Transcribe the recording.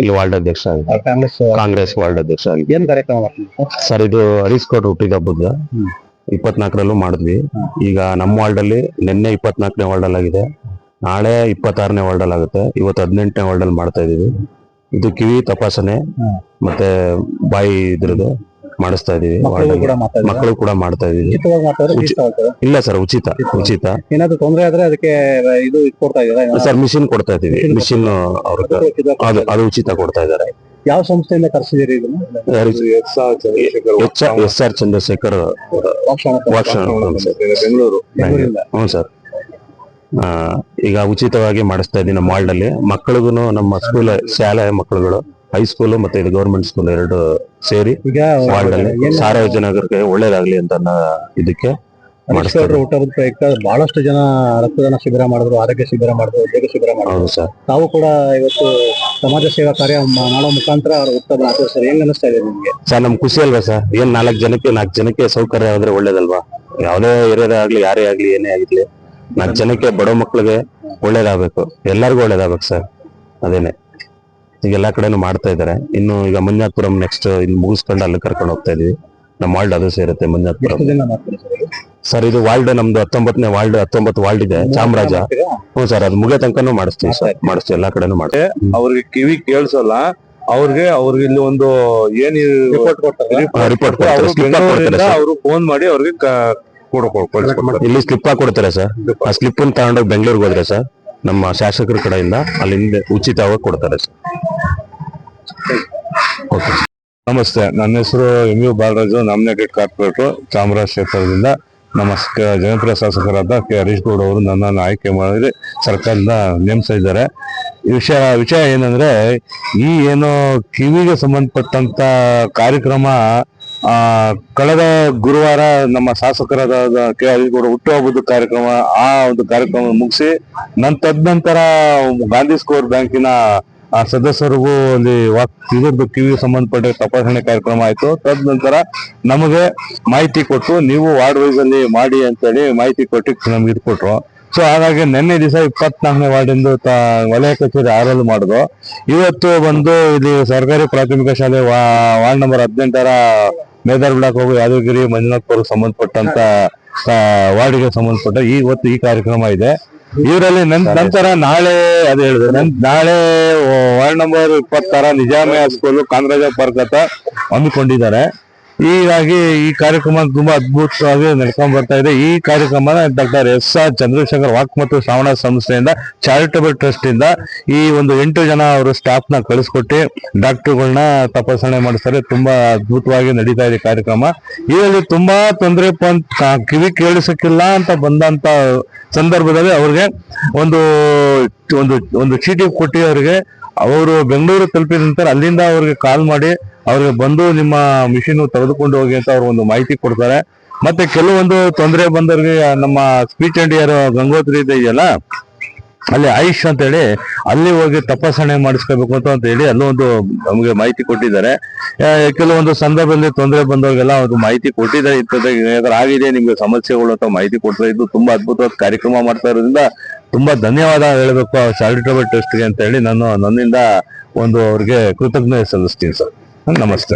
ಇಲ್ಲಿ ವಾರ್ಡ್ ಅಧ್ಯಕ್ಷ ಕಾಂಗ್ರೆಸ್ ವಾರ್ಡ್ ಅಧ್ಯಕ್ಷ ಏನ್ ಕಾರ್ಯಕ್ರಮ ಸರ್? ಇದು ಹರೀಶ್ಕೋಟ್ ಹುಟ್ಟಿದ ಹಬ್ಬದ. ಇಪ್ಪತ್ನಾಲ್ಕರಲ್ಲೂ ಮಾಡಿದ್ವಿ. ಈಗ ನಮ್ಮ ವಾರ್ಡ್ ಅಲ್ಲಿ ನಿನ್ನೆ ಇಪ್ಪತ್ನಾಲ್ಕನೇ ವಾರ್ಡ್ ಅಲ್ಲಿ ಆಗಿದೆ. ನಾಳೆ ಇಪ್ಪತ್ತಾರನೇ ವಾರ್ಡ್ ಅಲ್ಲಿ ಆಗುತ್ತೆ. ಇವತ್ತು ಹದಿನೆಂಟನೇ ವಾರ್ಡ್ ಅಲ್ಲಿ ಮಾಡ್ತಾ ಇದೀವಿ ಇದು ಕಿವಿ ತಪಾಸಣೆ ಮತ್ತೆ ಬಾಯಿ ಇದ್ರದ್ದು. ಮಾಡಿಸ್ತಾ ಇದೀವಿ. ಮಕ್ಕಳು ಕೂಡ ಮಾತಾಡಿದ್ರೆ ಮಕ್ಕಳು ಕೂಡ ಮಾಡ್ತಾ ಇದೀವಿ. ಇಲ್ಲ ಸರ್ ಉಚಿತ ಉಚಿತ. ಏನಾದ್ರು ತೊಂದ್ರೆ ಆದ್ರೆ ಅದಕ್ಕೆ ಇದು ಇದು ಕೊಡ್ತಾ ಇದಾರೆ? ಸರ್ ಮಿಷಿನ್ ಕೊಡ್ತಾ ಇದೀವಿ. ಮಿಷಿನ್ ಅವ್ರಿಗೆ ಅದು ಅದು ಉಚಿತ ಕೊಡ್ತಾ ಇದ್ದಾರೆ. ಯಾವ ಸಂಸ್ಥೆಯಿಂದ ಕರ್ಸಿದಿರಿ ಇದನ್ನ? S R Chandrashekar Bengaluru. ಹ್ಞೂ ಸರ್. ಆ, ಈಗ ಉಚಿತವಾಗಿ ಮಾಡಿಸ್ತಾ ಇದ್ದೀನಿ ನಮ್ಮ ವಾರ್ಡ್ ಅಲ್ಲಿ ಮಕ್ಕಳಿಗೂ ನಮ್ಮ ಸ್ಕೂಲ್ ಶಾಲೆ ಮಕ್ಕಳುಗಳು ಹೈಸ್ಕೂಲ್ ಮತ್ತೆ ಇದು ಗವರ್ಮೆಂಟ್ ಸ್ಕೂಲ್ ಎರಡು ಸೇರಿ ಈಗ ಸಾರ್ವಜನಿಕರಿಗೆ ಒಳ್ಳೇದಾಗ್ಲಿ ಅಂತ ಅನ್ನೋ ಇದಕ್ಕೆ ಹುಟ್ಟೋದ್ ಪ್ರಯುಕ್ತ ಬಹಳಷ್ಟು ಜನ ರಕ್ತದಾನ ಶಿಬಿರ ಮಾಡಿದ್ರು ಆರೋಗ್ಯ ಶಿಬಿರ ಮಾಡಿದ್ರು ಉದ್ಯೋಗ ಶಿಬಿರ ಮಾಡಿದ್ರು. ಸರ್. ತಾವು ಕೂಡ ಇವತ್ತು ಸಮಾಜ ಸೇವಾ ಕಾರ್ಯ ಮಾಡೋ ಮುಖಾಂತರ ಅವ್ರ ಉತ್ತಮ ಸರ್ ಏನ್ ಅನಿಸ್ತಾ ಇದೆ ನಿಮ್ಗೆ? ಸರ್ ನಮ್ ಖುಷಿ ಅಲ್ವಾ ಸರ್? ಏನ್ ನಾಲ್ಕು ಜನಕ್ಕೆ ನಾಲ್ಕು ಜನಕ್ಕೆ ಸೌಕರ್ಯ ಆದ್ರೆ ಒಳ್ಳೇದಲ್ವಾ? ಯಾವ್ದೇ ಏರಿಯಾದ ಆಗ್ಲಿ ಯಾರೇ ಆಗ್ಲಿ ಏನೇ ಆಗ್ಲಿ ನಾಲ್ಕು ಜನಕ್ಕೆ ಬಡ ಮಕ್ಳಿಗೆ ಒಳ್ಳೇದಾಗ್ಬೇಕು. ಎಲ್ಲರಿಗೂ ಒಳ್ಳೇದಾಗ್ಬೇಕು ಸರ್. ಅದೇನೆ. ಈಗ ಎಲ್ಲಾ ಕಡೆನೂ ಮಾಡ್ತಾ ಇದಾರೆ ಇನ್ನು ಈಗ ಮಂಜಾಪುರಂ ನೆಕ್ಸ್ಟ್ ಇಲ್ಲಿ ಮುಗಿಸ್ಕೊಂಡು ಅಲ್ಲಿ ಕರ್ಕೊಂಡು ಹೋಗ್ತಾ ಇದೀವಿ ನಮ್ಮ ವಾರ್ಡ್ ಅದು ಸೇರುತ್ತೆ ಮಾಡ್ತೀರಿ ಸರ್ ಇದು? ವಾರ್ಡ್ ನಮ್ದು ಹತ್ತೊಂಬತ್ತನೇ ವಾರ್ಡ್ ಹತ್ತೊಂಬತ್ತು ವಾರ್ಡ್ ಇದೆ. ಚಾಮರಾಜ? ಹ್ಞೂ ಸರ್ ಅದು ಮುಗಿಯೋ ತನಕನೂ ಮಾಡಿಸ್ತೀವಿ ಸರ್ ಮಾಡಿಸ್ತೀವಿ ಎಲ್ಲಾ ಕಡೆನೂ ಮಾಡ್ತೀವಿ ಅವ್ರಿಗೆ ಕಿವಿ ಕೇಳಿಸಲ್ಲ ಅವ್ರಿಗೆ ಅವ್ರಿಗೆ ಇಲ್ಲಿ ಒಂದು ಏನ್ ರಿಪೋರ್ಟ್ ಕೊಡ್ತಾರೆ. ರಿಪೋರ್ಟ್ ಕೊಡ್ತಾರೆ. slip ಹಾಕ್ ಸರ್ ಅವರು ಫೋನ್ ಮಾಡಿ ಅವ್ರಿಗೆ ಇಲ್ಲಿ ಸ್ಲಿಪ್ ಕೊಡ್ತಾರೆ ಸರ್ ಆ ಸ್ಲಿಪ್ ತಗೊಂಡೋಗಿ ಬೆಂಗಳೂರಿಗೆ ಹೋದ್ರೆ ಸರ್ ನಮ್ಮ ಶಾಸಕರ ಕಡೆಯಿಂದ ಅಲ್ಲಿಂದ ಉಚಿತವಾಗಿ ಕೊಡ್ತಾರೆ ಸರ್ ನಮಸ್ತೆ. ನನ್ನ ಹೆಸರು M U Balaraju. Nominated corporator Chamaraja ಕ್ಷೇತ್ರದಿಂದ ನಮ್ಮ ಜನಪ್ರಿಯ ಶಾಸಕರಾದ ಕೆ. ಹರೀಶ್ ಗೌಡ ಅವರು ನನ್ನನ್ನು ಆಯ್ಕೆ ಮಾಡಿ ಸರ್ಕಾರದಿಂದ ನೇಮಿಸಿದ್ದಾರೆ. ಈ ವಿಷಯ ವಿಷಯ ಏನಂದ್ರೆ ಈ ಏನು ಕಿವಿಗೆ ಸಂಬಂಧಪಟ್ಟಂತ ಕಾರ್ಯಕ್ರಮ ಕಳೆದ ಗುರುವಾರ ನಮ್ಮ ಶಾಸಕರಾದ ಕೆ. ಹರೀಶ್ ಗೌಡ ಹುಟ್ಟುಹಬ್ಬದ ಕಾರ್ಯಕ್ರಮ, ಆ ಒಂದು ಕಾರ್ಯಕ್ರಮ ಮುಗಿಸಿ ನನ್ನ ತದನಂತರ ಗಾಂಧಿ ಸ್ಕೋರ್ ಬ್ಯಾಂಕಿನ ಆ ಸದಸ್ಯರಿಗೂ ಅಲ್ಲಿ ಇದ್ರದ್ದು ಕಿವಿಗೆ ಸಂಬಂಧಪಟ್ಟ ತಪಾಸಣೆ ಕಾರ್ಯಕ್ರಮ ಆಯ್ತು. ತದನಂತರ ನಮಗೆ ಮಾಹಿತಿ ಕೊಟ್ಟು ನೀವು ವಾರ್ಡ್ ವೈಸ್ ಅಲ್ಲಿ ಮಾಡಿ ಅಂತೇಳಿ ಮಾಹಿತಿ ಕೊಟ್ಟು ನಮ್ಗೆ ಇದು ಕೊಟ್ರು. ಸೊ ಹಾಗಾಗಿ ನಿನ್ನೆ ದಿವಸ ಇಪ್ಪತ್ನಾಲ್ಕನೇ ವಾರ್ಡಿಂದು ತ- ವಲಯ ಕಚೇರಿ ಆರಲ್ಲಿ ಮಾಡಿದ್ರು ಇವತ್ತು ಬಂದು ಇಲ್ಲಿ ಸರ್ಕಾರಿ ಪ್ರಾಥಮಿಕ ಶಾಲೆ ವಾರ್ಡ್ ನಂಬರ್ ಹದಿನೆಂಟರ ಮೇದಾರ್ ಬ್ಲಾಕ್ ಹೋಗು ಯಾದಗಿರಿ ಮಂಜುನಾಥ್ಪುರ್ ಸಂಬಂಧಪಟ್ಟಂತ ವಾರ್ಡಿಗೆ ಸಂಬಂಧಪಟ್ಟ ಇವತ್ತು ಈ ಕಾರ್ಯಕ್ರಮ ಇದೆ. ಇವರಲ್ಲಿ ನಂತರ ನಾಳೆ ಅದೇ ಹೇಳಿದೆ. ನಾಳೆ ವಾರ್ಡ್ ನಂಬರ್ ಇಪ್ಪತ್ತಾರ ನಿಜಾಮಿ ಸ್ಕೂಲ್ ಕಾಮರಾಜ ಪಾರ್ಕ್ ಅಂತ ಹಮ್ಮಿಕೊಂಡಿದ್ದಾರೆ ಹೀಗಾಗಿ ಈ ಕಾರ್ಯಕ್ರಮ ತುಂಬಾ ಅದ್ಭುತವಾಗಿ ನಡ್ಕೊಂಡ್ ಬರ್ತಾ ಇದೆ. ಈ ಕಾರ್ಯಕ್ರಮ doctor S R Chandrashekhar walk ಮತ್ತು ಶ್ರಾವಣ ಸಂಸ್ಥೆಯಿಂದ ಚಾರಿಟಬಲ್ ಟ್ರಸ್ಟ್ ಇಂದ ಈ ಒಂದು ಎಂಟು ಜನ ಅವರು ಸ್ಟಾಫ್ನ ಕಳಿಸ್ಕೊಟ್ಟು ಡಾಕ್ಟರ್ಗಳನ್ನ ತಪಾಸಣೆ ಮಾಡಿಸ್ತಾರೆ. ತುಂಬಾ ಅದ್ಭುತವಾಗಿ ನಡೀತಾ ಇದೆ ಕಾರ್ಯಕ್ರಮ. ಇದರಲ್ಲಿ ತುಂಬಾ ತೊಂದರೆ ಕಿವಿ ಕೇಳಿಸಕ್ಕಿಲ್ಲ ಅಂತ ಬಂದಂತ ಸಂದರ್ಭದಲ್ಲಿ ಅವ್ರಿಗೆ ಒಂದು ಒಂದು ಒಂದು ಚೀಟಿ ಕೊಟ್ಟಿ ಅವರಿಗೆ ಅವರು ಬೆಂಗಳೂರು ತಲುಪಿದ ನಂತರ ಅಲ್ಲಿಂದ ಅವ್ರಿಗೆ ಕಾಲ್ ಮಾಡಿ ಅವ್ರಿಗೆ ಬಂದು ನಿಮ್ಮ ಮಿಷಿನ್ ತೆಗೆದುಕೊಂಡು ಹೋಗಿ ಅಂತ ಅವ್ರು ಒಂದು ಮಾಹಿತಿ ಕೊಡ್ತಾರೆ. ಮತ್ತೆ ಕೆಲವೊಂದು ತೊಂದರೆ ಬಂದವ್ರಿಗೆ ನಮ್ಮ ಸ್ಪೀಚ್ ಅಂಡ್ ಇಯರ್ ಗಂಗೋತ್ರಿ ಇದೆ ಇದೆಯಲ್ಲ, ಅಲ್ಲಿ ಆಯುಷ್ ಅಂತ ಹೇಳಿ ಅಲ್ಲಿ ಹೋಗಿ ತಪಾಸಣೆ ಮಾಡಿಸ್ಕೋಬೇಕು ಅಂತ ಅಂತ ಹೇಳಿ ಅಲ್ಲೂ ಒಂದು ನಮಗೆ ಮಾಹಿತಿ ಕೊಟ್ಟಿದ್ದಾರೆ. ಕೆಲವೊಂದು ಸಂದರ್ಭದಲ್ಲಿ ತೊಂದರೆ ಬಂದವ್ರಿಗೆಲ್ಲ ಒಂದು ಮಾಹಿತಿ ಕೊಟ್ಟಿದ್ದಾರೆ. ಆಗಿದೆ, ನಿಮ್ಗೆ ಸಮಸ್ಯೆಗಳು ಅಂತ ಮಾಹಿತಿ ಕೊಡ್ತಾ ಇದು ತುಂಬಾ ಅದ್ಭುತವಾದ ಕಾರ್ಯಕ್ರಮ ಮಾಡ್ತಾ ಇರೋದ್ರಿಂದ ತುಂಬಾ ಧನ್ಯವಾದ ಹೇಳಬೇಕು ಚಾರಿಟಬಲ್ ಟ್ರಸ್ಟ್ಗೆ ಅಂತ ಹೇಳಿ ನಾನು ನನ್ನಿಂದ ಒಂದು ಅವ್ರಿಗೆ ಕೃತಜ್ಞತೆ ಸಲ್ಲಿಸ್ತೀನಿ ಸರ್. ನಮಸ್ತೆ.